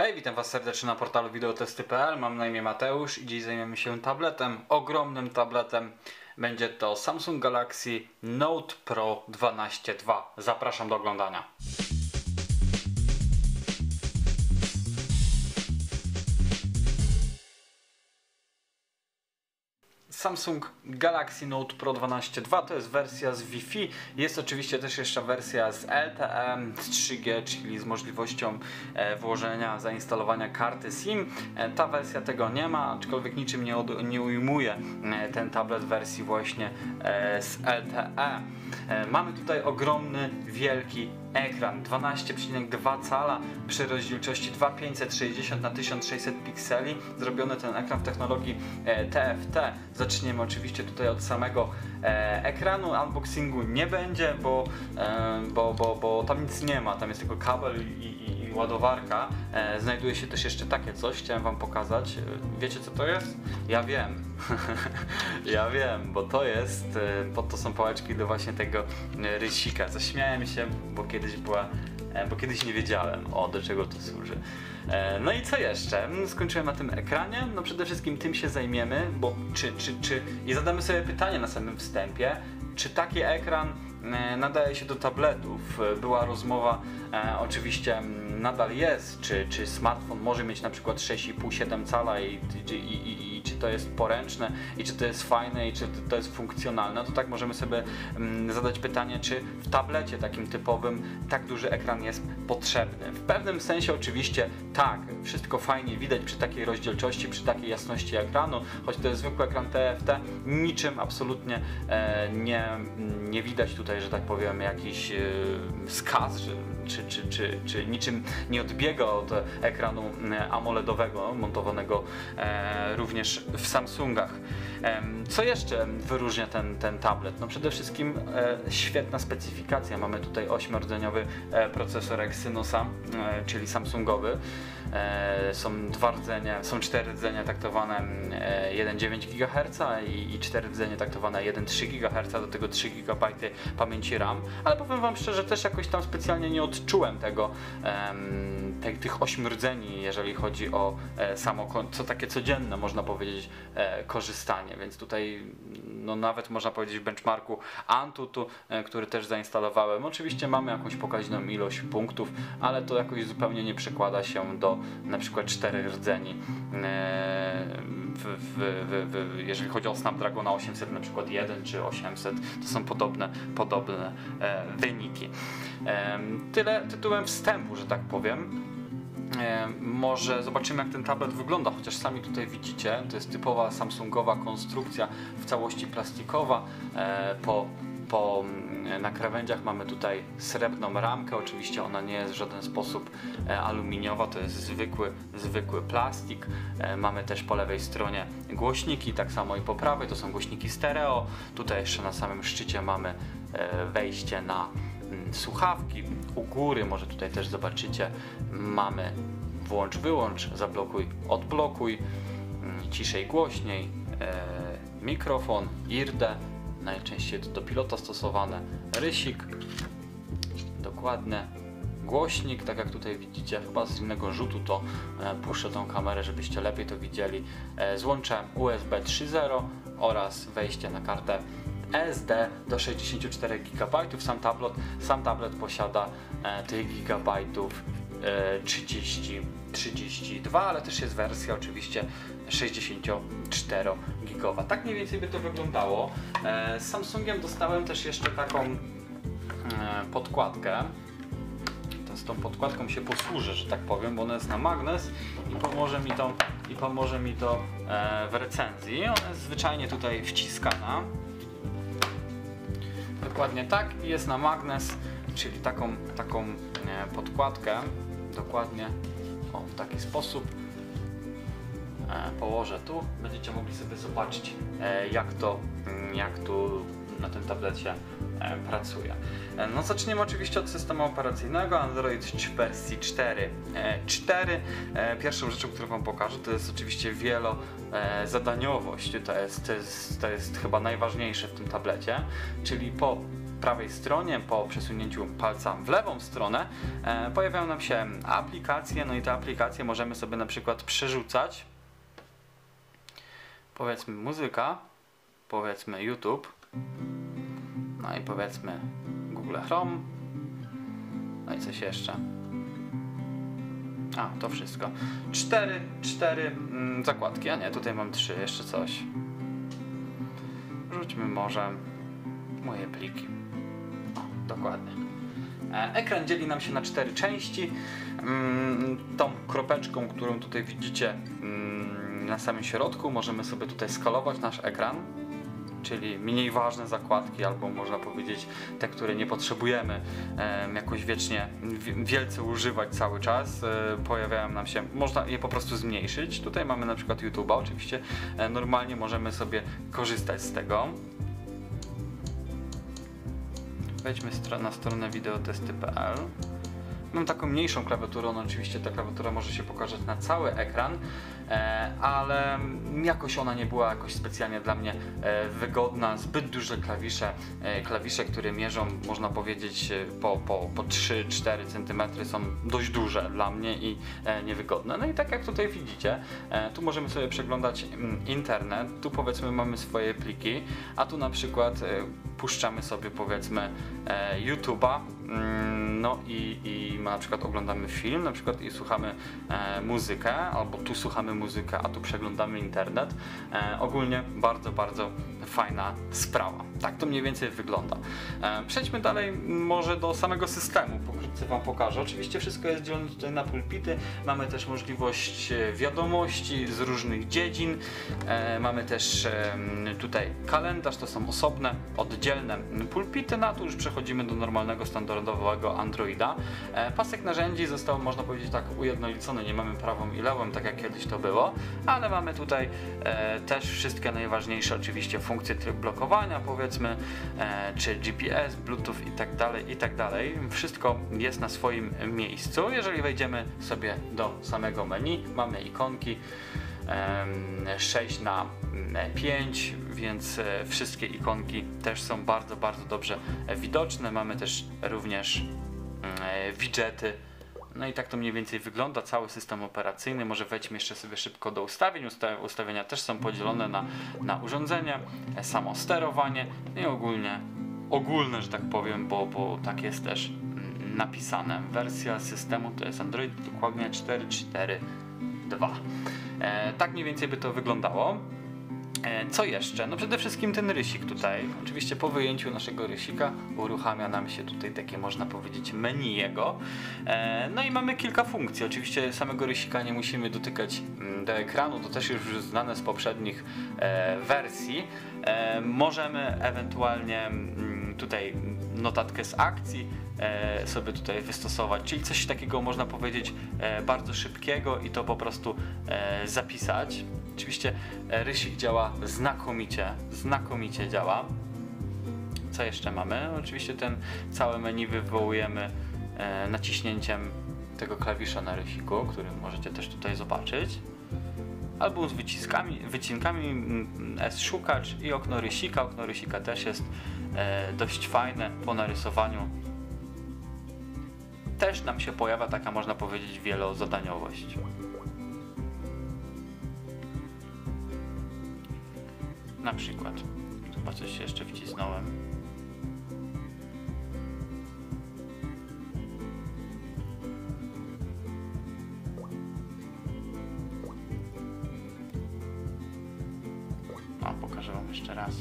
Hej, witam Was serdecznie na portalu wideotesty.pl. Mam na imię Mateusz i dziś zajmiemy się tabletem, ogromnym tabletem. Będzie to Samsung Galaxy Note Pro 12.2. Zapraszam do oglądania. Samsung Galaxy Note Pro 12.2 to jest wersja z Wi-Fi. Jest oczywiście też jeszcze wersja z LTE, z 3G, czyli z możliwością e, włożenia, zainstalowania karty SIM. E, ta wersja tego nie ma, aczkolwiek niczym nie, od, nie ujmuje e, ten tablet wersji właśnie z LTE. Mamy tutaj ogromny, wielki ekran 12,2 cala przy rozdzielczości 2560 na 1600 pikseli. Zrobiony ten ekran w technologii e, TFT. Zaczniemy oczywiście tutaj od samego e, ekranu. Unboxingu nie będzie, bo, e, bo, bo, bo tam nic nie ma. Tam jest tylko kabel i, i, ładowarka. E, znajduje się też jeszcze takie coś, chciałem Wam pokazać. E, Wiecie co to jest? Ja wiem. ja wiem, bo to jest, e, bo to są pałeczki do właśnie tego e, rysika. Zaśmiałem się, bo kiedyś była, e, bo kiedyś nie wiedziałem o do czego to służy. No i co jeszcze? Skończyłem na tym ekranie. No przede wszystkim tym się zajmiemy, bo czy, czy, czy i zadamy sobie pytanie na samym wstępie, czy taki ekran nadaje się do tabletów. Była rozmowa, oczywiście mm, nadal jest, czy, czy smartfon może mieć na przykład 6,5-7 cala i, i, i, i to jest poręczne i czy to jest fajne i czy to jest funkcjonalne, to tak możemy sobie mm, zadać pytanie, czy w tablecie takim typowym tak duży ekran jest potrzebny. W pewnym sensie oczywiście tak, wszystko fajnie widać przy takiej rozdzielczości, przy takiej jasności ekranu, choć to jest zwykły ekran TFT, niczym absolutnie e, nie, nie widać tutaj, że tak powiem, jakiś e, skaz, czy, czy, czy, czy niczym nie odbiega od ekranu e, AMOLEDowego montowanego e, również w Samsungach. Co jeszcze wyróżnia ten, ten tablet? No przede wszystkim e, świetna specyfikacja. Mamy tutaj 8-rdzeniowy e, procesor Exynosa, e, czyli Samsungowy. E, Są dwa rdzenie, są cztery rdzenie taktowane e, 1,9 GHz i, i cztery rdzenie taktowane 1,3 GHz, do tego 3 GB pamięci RAM, ale powiem Wam szczerze, też jakoś tam specjalnie nie odczułem tego, te, tych 8 rdzeni, jeżeli chodzi o e, samo, co takie codzienne, można powiedzieć, e, korzystanie, więc tutaj no nawet można powiedzieć w benchmarku Antutu, e, który też zainstalowałem. Oczywiście mamy jakąś pokaźną ilość punktów, ale to jakoś zupełnie nie przekłada się do na przykład czterech rdzeni. e, W, w, w, jeżeli chodzi o Snapdragona 800 na przykład 1 czy 800, to są podobne, podobne e, wyniki. Tyle tytułem wstępu, że tak powiem. E, Może zobaczymy jak ten tablet wygląda, chociaż sami tutaj widzicie, to jest typowa Samsungowa konstrukcja w całości plastikowa. E, Po, po, mm, na krawędziach mamy tutaj srebrną ramkę, oczywiście ona nie jest w żaden sposób e, aluminiowa, to jest zwykły, zwykły plastik. Mamy też po lewej stronie głośniki, tak samo i po prawej, to są głośniki stereo. Tutaj jeszcze na samym szczycie mamy wejście na słuchawki. U góry, może tutaj też zobaczycie, mamy włącz, wyłącz, zablokuj, odblokuj, mm, ciszej, głośniej, e, mikrofon, IRDE, najczęściej to do pilota stosowane, rysik, dokładnie, głośnik, tak jak tutaj widzicie, chyba z innego rzutu to e, puszczę tą kamerę, żebyście lepiej to widzieli, e, złącze USB 3.0 oraz wejście na kartę SD do 64 GB. Sam tablet, sam tablet posiada e, tych gigabajtów e, 30, 32, ale też jest wersja oczywiście 64 gigowa. Tak mniej więcej by to wyglądało. E, z Samsungiem dostałem też jeszcze taką e, podkładkę. To z tą podkładką się posłużę, że tak powiem, bo ona jest na magnes i pomoże mi to, i pomoże mi to e, w recenzji. Ona jest zwyczajnie tutaj wciskana. Dokładnie tak i jest na magnes, czyli taką, taką e, podkładkę dokładnie o, w taki sposób e, położę tu. Będziecie mogli sobie zobaczyć e, jak to, mm, jak tu na tym tablecie pracuje. E, No zaczniemy oczywiście od systemu operacyjnego Android w wersji 4.4. E, Pierwszą rzeczą, którą Wam pokażę, to jest oczywiście wielozadaniowość. To jest, to, jest, to jest chyba najważniejsze w tym tablecie, czyli po prawej stronie, po przesunięciu palca w lewą stronę, e, pojawiają nam się aplikacje, no i te aplikacje możemy sobie na przykład przerzucać. Powiedzmy muzyka, powiedzmy YouTube, no i powiedzmy Google Chrome, no i coś jeszcze. A, to wszystko. Cztery, cztery mm, zakładki, a nie, tutaj mam trzy, jeszcze coś. Rzućmy może moje pliki. O, dokładnie. E, Ekran dzieli nam się na cztery części. Mm, Tą kropeczką, którą tutaj widzicie mm, na samym środku, możemy sobie tutaj skalować nasz ekran, czyli mniej ważne zakładki, albo można powiedzieć te, które nie potrzebujemy em, jakoś wiecznie wi- wielce używać cały czas, e, pojawiają nam się, można je po prostu zmniejszyć. Tutaj mamy na przykład YouTube'a, oczywiście e, normalnie możemy sobie korzystać z tego. Wejdźmy na stronę wideotesty.pl. Mam taką mniejszą klawiaturę, no oczywiście ta klawiatura może się pokazać na cały ekran, e, ale jakoś ona nie była jakoś specjalnie dla mnie e, wygodna. Zbyt duże klawisze, e, klawisze, które mierzą, można powiedzieć, po, po, po 3-4 cm są dość duże dla mnie i niewygodne. No i tak jak tutaj widzicie, tu możemy sobie przeglądać mm, internet, tu powiedzmy mamy swoje pliki, a tu na przykład puszczamy sobie powiedzmy YouTube'a, mm, no i, i na przykład oglądamy film, na przykład i słuchamy e, muzykę, albo tu słuchamy muzykę, a tu przeglądamy internet. E, ogólnie bardzo, bardzo fajna sprawa. Tak to mniej więcej wygląda. E, przejdźmy dalej może do samego systemu. Pokrótce Wam pokażę. Oczywiście wszystko jest dzielone tutaj na pulpity. Mamy też możliwość e, wiadomości z różnych dziedzin. E, mamy też tutaj kalendarz, to są osobne, oddzielne pulpity. Na to już przechodzimy do normalnego, standardowego Androida. Pasek narzędzi został, można powiedzieć tak, ujednolicony. Nie mamy prawą i lewą, tak jak kiedyś to było, ale mamy tutaj też wszystkie najważniejsze oczywiście funkcje tryb blokowania, powiedzmy, e, czy GPS, Bluetooth i tak dalej, i tak dalej. Wszystko jest na swoim miejscu. Jeżeli wejdziemy sobie do samego menu, mamy ikonki. em, 6 na 5, więc e, wszystkie ikonki też są bardzo, bardzo dobrze widoczne. Mamy też również widgety. No i tak to mniej więcej wygląda cały system operacyjny. Może wejdźmy jeszcze sobie szybko do ustawień. Usta- Ustawienia też są podzielone na, na urządzenie, samo sterowanie i ogólnie ogólne, że tak powiem, bo, bo tak jest też napisane. Wersja systemu to jest Android dokładnie 4.4.2. E, tak mniej więcej by to wyglądało. E, Co jeszcze? No przede wszystkim ten rysik tutaj. Oczywiście po wyjęciu naszego rysika uruchamia nam się tutaj takie można powiedzieć menu jego. E, No i mamy kilka funkcji. Oczywiście samego rysika nie musimy dotykać mm, do ekranu, to też już znane z poprzednich e, wersji. Możemy ewentualnie mm, tutaj notatkę z akcji sobie tutaj wystosować, czyli coś takiego można powiedzieć bardzo szybkiego i to po prostu zapisać. Oczywiście e, rysik działa znakomicie, znakomicie działa. Co jeszcze mamy? Oczywiście ten całe menu wywołujemy e, naciśnięciem tego klawisza na rysiku, który możecie też tutaj zobaczyć. Albo z wyciskami, wycinkami mm, S-szukacz i okno rysika. Okno rysika też jest e, dość fajne po narysowaniu. Też nam się pojawia taka można powiedzieć wielozadaniowość. Na przykład. Chyba coś jeszcze wcisnąłem. O, pokażę Wam jeszcze raz.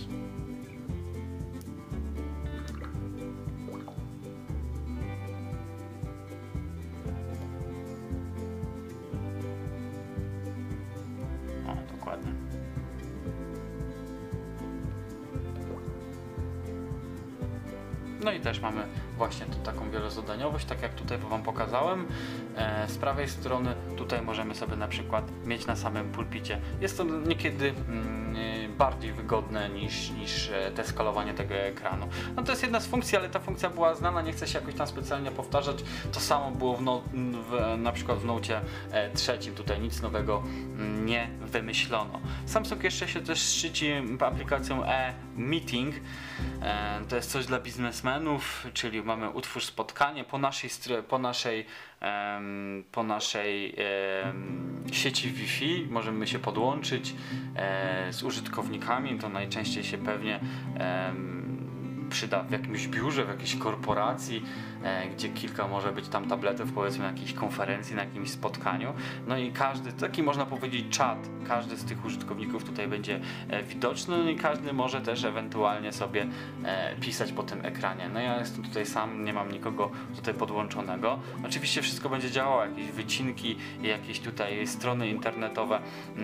No i też mamy właśnie tą taką wielozadaniowość, tak jak tutaj Wam pokazałem. E, z prawej strony tutaj możemy sobie na przykład mieć na samym pulpicie. Jest to niekiedy mm, e, bardziej wygodne niż, niż e, te skalowanie tego ekranu. No to jest jedna z funkcji, ale ta funkcja była znana, nie chcę się jakoś tam specjalnie powtarzać. To samo było w, no, w na przykład w Note e, trzecim, tutaj nic nowego mm, nie wymyślono. Samsung jeszcze się też szczyci aplikacją e-meeting. E, to jest coś dla biznesmenów, czyli mamy utwórz spotkanie po naszej, po naszej, po naszej sieci Wi-Fi. Możemy się podłączyć e, z użytkownikami, to najczęściej się pewnie przyda w jakimś biurze, w jakiejś korporacji, gdzie kilka może być tam tabletów, powiedzmy na jakiejś konferencji, na jakimś spotkaniu. No i każdy, taki można powiedzieć czat, każdy z tych użytkowników tutaj będzie e, widoczny no i każdy może też ewentualnie sobie e, pisać po tym ekranie. No ja jestem tutaj sam, nie mam nikogo tutaj podłączonego. Oczywiście wszystko będzie działało, jakieś wycinki, jakieś tutaj strony internetowe,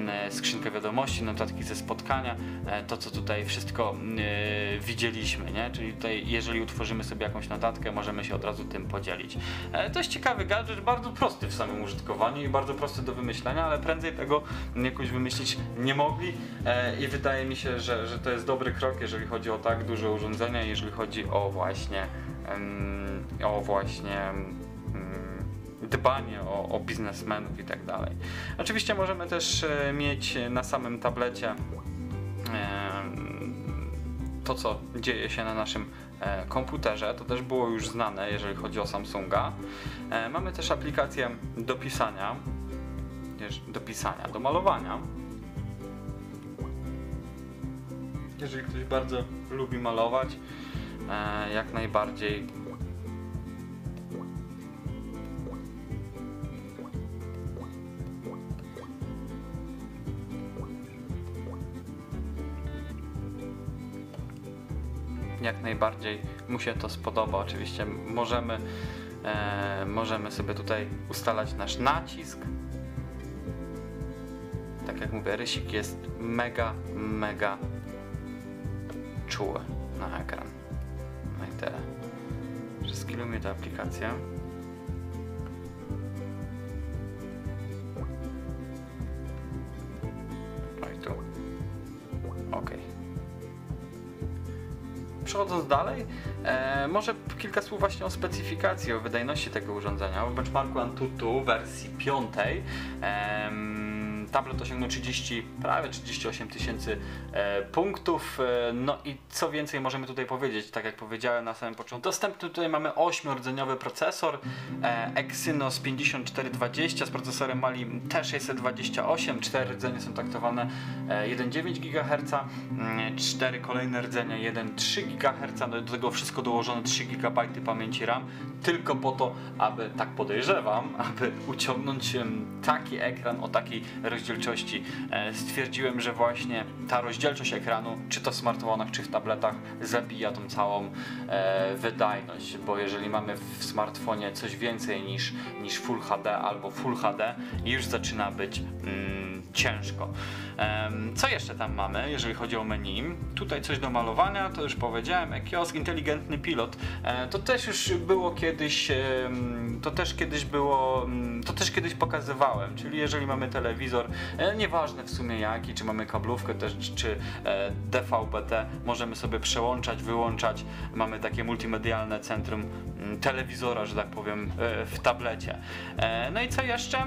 e, skrzynkę wiadomości, notatki ze spotkania, e, to co tutaj wszystko e, widzieliśmy, nie? czyli tutaj jeżeli utworzymy sobie jakąś notatkę, możemy się od razu tym podzielić. E, to jest ciekawy gadżet, bardzo prosty w samym użytkowaniu i bardzo prosty do wymyślenia, ale prędzej tego jakoś wymyślić nie mogli e, i wydaje mi się, że, że to jest dobry krok, jeżeli chodzi o tak duże urządzenia, jeżeli chodzi o właśnie o właśnie dbanie o, o biznesmenów i tak dalej. Oczywiście możemy też e, mieć na samym tablecie to, co dzieje się na naszym komputerze. To też było już znane, jeżeli chodzi o Samsunga. E, mamy też aplikację do pisania, do pisania, do malowania. Jeżeli ktoś bardzo lubi malować, e, jak najbardziej jak najbardziej mu się to spodoba. Oczywiście możemy, e, możemy sobie tutaj ustalać nasz nacisk. Tak jak mówię, rysik jest mega, mega czuły na ekran. No i tyle. Przeskiluję tę aplikację. Przechodząc dalej, e, może kilka słów właśnie o specyfikacji, o wydajności tego urządzenia. W benchmarku Antutu wersji 5 e, tablet osiągnął 30, prawie 38 tysięcy e, punktów. E, no i co więcej możemy tutaj powiedzieć, tak jak powiedziałem na samym początku. Dostępny tutaj mamy 8-rdzeniowy procesor e, Exynos 5420 z procesorem Mali T628. 4 rdzenie są taktowane e, 1,9 GHz, 4 kolejne rdzenia 1,3 GHz, no do tego wszystko dołożone 3 GB pamięci RAM, tylko po to, aby, tak podejrzewam, aby uciągnąć taki ekran o takiej rozdzielczości. E, stwierdziłem, że właśnie ta rozdzielczość ekranu, czy to w smartfonach, czy w tabletach, zabija tą całą e, wydajność, bo jeżeli mamy w smartfonie coś więcej niż, niż Full HD albo Full HD, już zaczyna być mm, ciężko. Co jeszcze tam mamy, jeżeli chodzi o menu? Tutaj coś do malowania, to już powiedziałem, kiosk, inteligentny pilot. E, to też już było kiedyś, to też kiedyś było, mm, to też kiedyś pokazywałem, czyli jeżeli mamy telewizor, e, nieważne w sumie jaki, czy mamy kablówkę też, czy e, DVB-T, możemy sobie przełączać, wyłączać. Mamy takie multimedialne centrum mm, telewizora, że tak powiem, w tablecie. No i co jeszcze?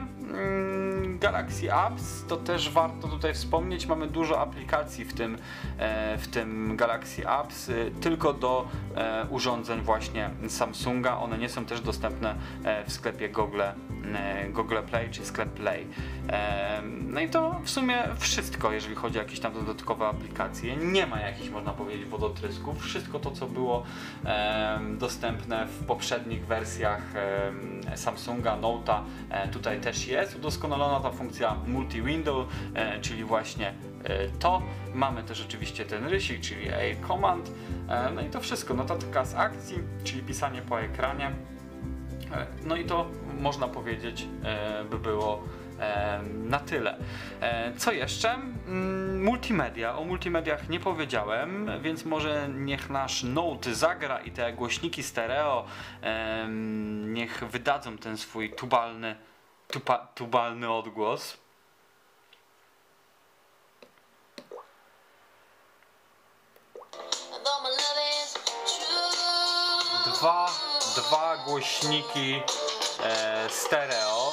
Galaxy Apps, to też warto tutaj wspomnieć, mamy dużo aplikacji w tym, e, w tym Galaxy Apps, y, tylko do e, urządzeń właśnie Samsunga. One nie są też dostępne e, w sklepie Google, Google Play czy sklep Play. No i to w sumie wszystko, jeżeli chodzi o jakieś tam dodatkowe aplikacje. Nie ma jakichś, można powiedzieć, wodotrysków. Wszystko to, co było dostępne w poprzednich wersjach Samsunga, Note'a, tutaj też jest. Udoskonalona ta funkcja multi-window, czyli właśnie e, to. Mamy też oczywiście ten rysik, czyli Air Command. E, no i to wszystko. Notatka z akcji, czyli pisanie po ekranie. E, no i to można powiedzieć by było na tyle. Co jeszcze? Mm, multimedia. O multimediach nie powiedziałem, więc może niech nasz Note zagra i te głośniki stereo niech wydadzą ten swój tubalny, tupa, tubalny odgłos. Dwa, dwa głośniki e, stereo,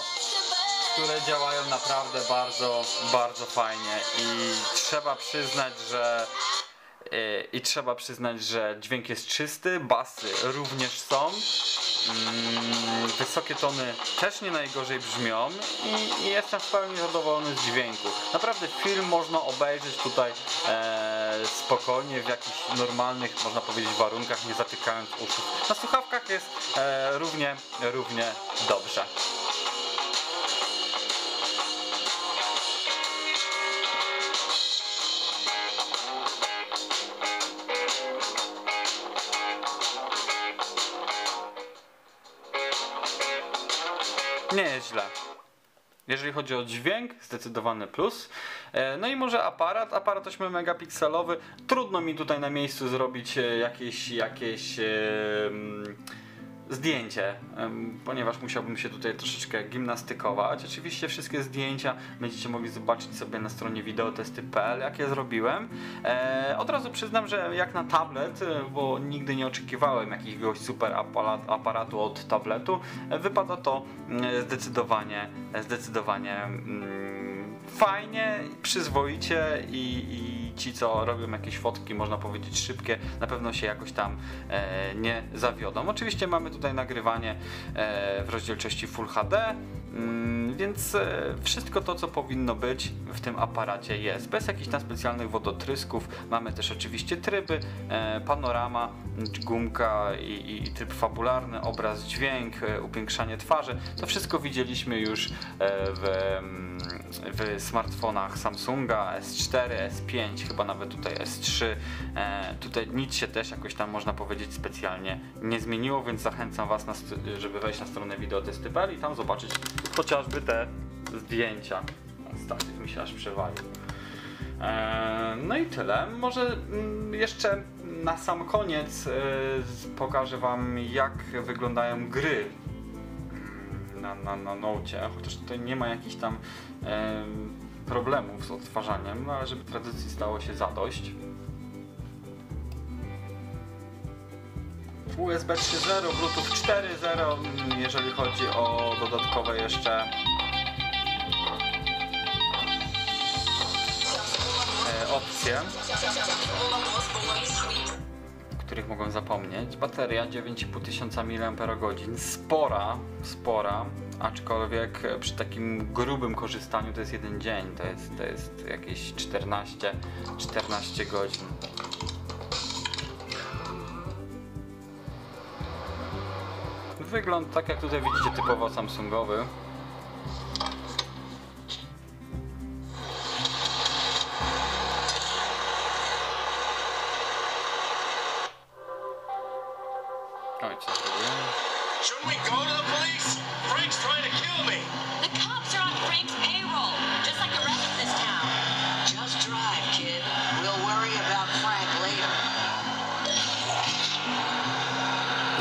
które działają naprawdę bardzo, bardzo fajnie i trzeba przyznać, że i trzeba przyznać, że dźwięk jest czysty, basy również są. Mm, wysokie tony też nie najgorzej brzmią i, jestem w pełni zadowolony z dźwięku. Naprawdę film można obejrzeć tutaj e, spokojnie, w jakichś normalnych, można powiedzieć, warunkach, nie zatykając uszu. Na słuchawkach jest e, równie, równie dobrze. Nie jest źle. Jeżeli chodzi o dźwięk, zdecydowany plus. E, No i może aparat, aparat 8 megapikselowy. Trudno mi tutaj na miejscu zrobić e, jakieś, jakieś zdjęcie, ponieważ musiałbym się tutaj troszeczkę gimnastykować. Oczywiście wszystkie zdjęcia będziecie mogli zobaczyć sobie na stronie wideotesty.pl, jak je zrobiłem. E, od razu przyznam, że jak na tablet, e, bo nigdy nie oczekiwałem jakiegoś super aparatu od tabletu, e, wypada to mm, zdecydowanie, zdecydowanie mm, fajnie, przyzwoicie i, i ci, co robią jakieś fotki, można powiedzieć szybkie, na pewno się jakoś tam e, nie zawiodą. Oczywiście mamy tutaj nagrywanie e, w rozdzielczości Full HD, więc e, wszystko to, co powinno być w tym aparacie jest. Bez jakichś tam specjalnych wodotrysków. Mamy też oczywiście tryby, e, panorama, gumka i, i tryb fabularny, obraz, dźwięk, e, upiększanie twarzy. To wszystko widzieliśmy już w, mm, w smartfonach Samsunga S4, S5, chyba nawet tutaj S3. E, tutaj nic się też jakoś tam można powiedzieć specjalnie nie zmieniło, więc zachęcam Was, na, żeby wejść na stronę wideotesty.pl i tam zobaczyć chociażby te zdjęcia. Statyw mi się aż przewalił. E, No i tyle. Może mm, jeszcze na sam koniec e, pokażę Wam, jak wyglądają gry na, na, na Nocie, chociaż tutaj nie ma jakichś tam em, problemów z odtwarzaniem, no ale żeby tradycji stało się zadość. USB 3.0, Bluetooth 4.0, mm, jeżeli chodzi o dodatkowe jeszcze e, opcje, których mogą zapomnieć. Bateria 9500 mAh, spora, spora, aczkolwiek przy takim grubym korzystaniu to jest jeden dzień, to jest, to jest jakieś 14, 14 godzin. Wygląd tak jak tutaj widzicie typowo Samsungowy.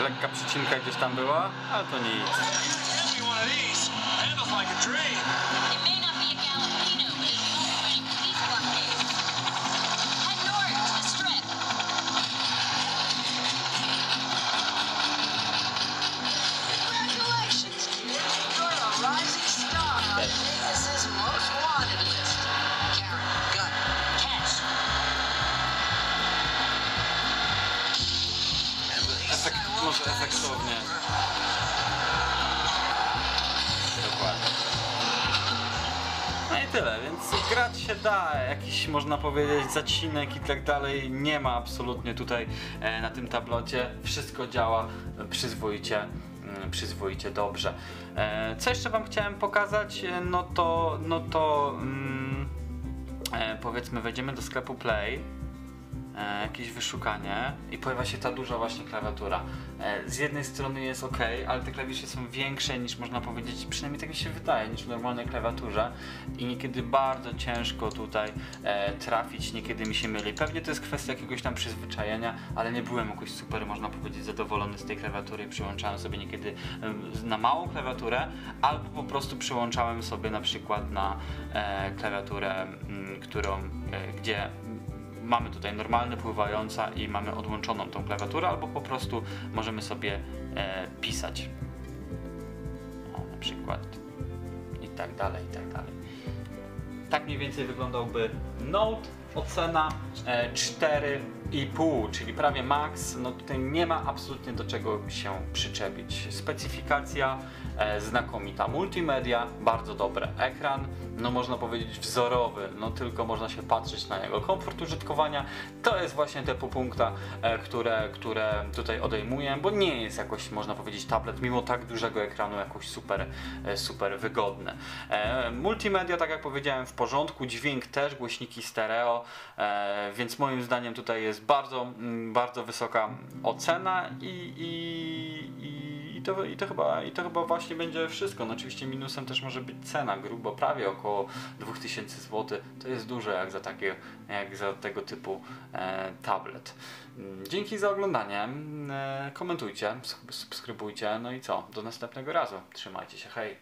Lekka przycinka gdzieś tam była, ale to nic. Efektownie. Dokładnie. No i tyle, więc grać się da, jakiś można powiedzieć zacinek i tak dalej nie ma absolutnie tutaj e, na tym tablocie. Wszystko działa przyzwoicie, mm, przyzwoicie dobrze. E, co jeszcze wam chciałem pokazać, E, no to, no to mm, e, powiedzmy wejdziemy do sklepu Play e, jakieś wyszukanie i pojawia się ta duża właśnie klawiatura. E, z jednej strony jest ok, ale te klawisze są większe niż można powiedzieć, przynajmniej tak mi się wydaje, niż w normalnej klawiaturze i niekiedy bardzo ciężko tutaj e, trafić, niekiedy mi się myli. Pewnie to jest kwestia jakiegoś tam przyzwyczajenia, ale nie byłem jakoś super, można powiedzieć, zadowolony z tej klawiatury. Przyłączałem sobie niekiedy na małą klawiaturę, albo po prostu przyłączałem sobie na przykład na e, klawiaturę, m, którą, e, gdzie mamy tutaj normalne pływająca i mamy odłączoną tą klawiaturę, albo po prostu możemy sobie e, pisać. O, na przykład i tak dalej, i tak dalej. Tak mniej więcej wyglądałby Note. Ocena e, 4,5, czyli prawie max. No tutaj nie ma absolutnie do czego się przyczepić. Specyfikacja e, znakomita. Multimedia bardzo dobre. Ekran, no można powiedzieć wzorowy, no tylko można się patrzeć na niego. Komfort użytkowania to jest właśnie te pół punkta, e, które, które tutaj odejmuję, bo nie jest jakoś, można powiedzieć, tablet, mimo tak dużego ekranu, jakoś super, e, super wygodny. E, multimedia, tak jak powiedziałem, w porządku, dźwięk też, głośniki stereo, więc moim zdaniem tutaj jest bardzo, mm, bardzo wysoka ocena i, i, i, to, i, to chyba, i to chyba właśnie będzie wszystko. No, oczywiście minusem też może być cena, grubo prawie około 2000 zł. To jest dużo jak za, takie, jak za tego typu e, tablet. Mm, Dzięki za oglądanie. Mm, E, komentujcie, subskrybujcie. No i co? Do następnego razu. Trzymajcie się. Hej.